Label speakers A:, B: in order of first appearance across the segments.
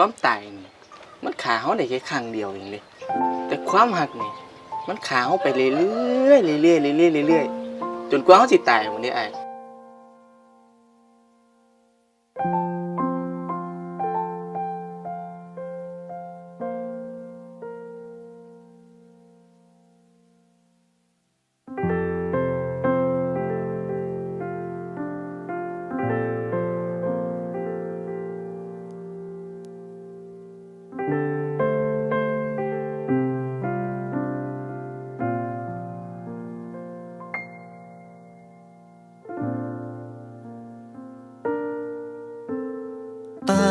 A: ความตายนี่มันขาเขาได้แค่ครั้งเดียวเองเลย แต่ความหักนี่มันขาเขาไปเรื่อยๆเรื่อยๆเรื่อยๆเรื่อยๆจนกว่าเขาสิตายวันนี้ไอ้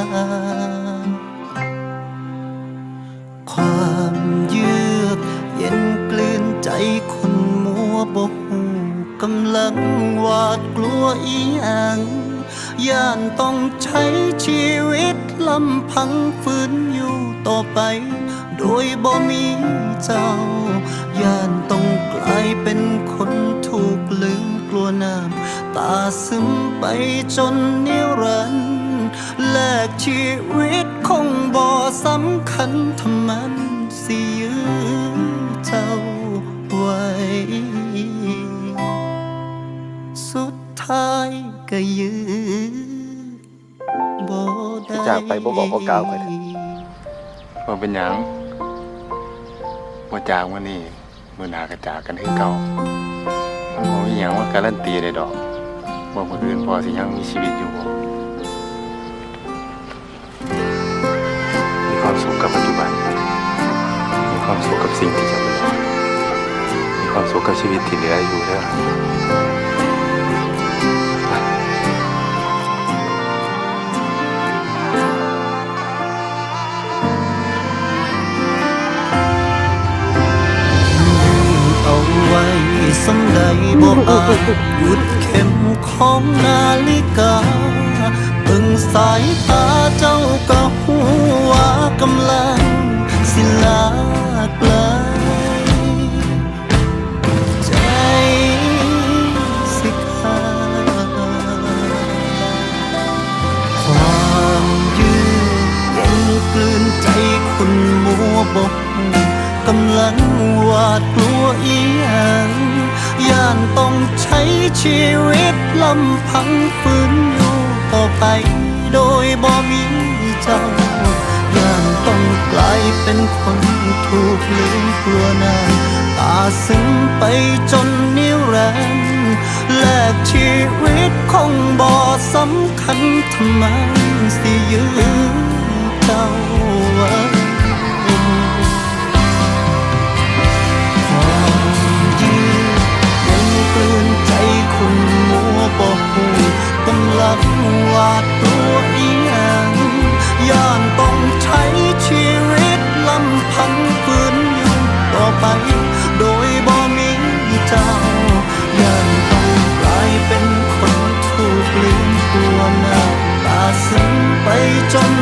B: ด บ่หูกำลังหวาดกลัวอีหยังย่านต้องใช้ชีวิตลำพังฝืนอยู่ต่อไป โดยบ่มีเจ้า ย่านต้องกลายเป็นคนถูกลืมกลัวน้ำตาซึมไปจนนิรันดร์แลกชีวิตคงบ่สำคัญทำมันสิยื้อเจ้า ไว้ สุดท้ายก็ยือบ่ได้
C: จากไปบ่บอกบ่กล่าวไปเถอะ
D: ว่าเป็นหยังว่าจากวันนี้มื่อหนากระจากกันคือเก่ามันบ่มีหยังว่าการันตีได้ดอกว่าคนอื่นพอสิยังมีชีวิตอยู่บ่มีความสุขกับปัจจุบัน มีความสุขกับสิ่งที่จะ ชีวิตที่เหลืออยู่เด้อ
B: เอาไว้สำใดบ่อาจหยุดเข็มของนาฬิกา เบิ่งสายตาเจ้าก็ บกกำลังหวาดกลัวอีหยังย่านต้องใช้ชีวิตลำพังฝืนอยู่ต่อไป โดยบ่มีเจ้าย่านต้องกลายเป็นคนถูกลืมกลัวน้าตาซึ้งไปจนนิรันดร์แลกชีวิตคงบ่สำคัญทำไมสิยื้อเจ้าาดตัวอีหยังย่านต้องใช้ชีวิตลำพังฝืนอยู่ต่อไป โดยบ่มีเจ้าย่านต้องกลายเป็นคนถูกลืมตัวหน้าตาซึ้งไปจน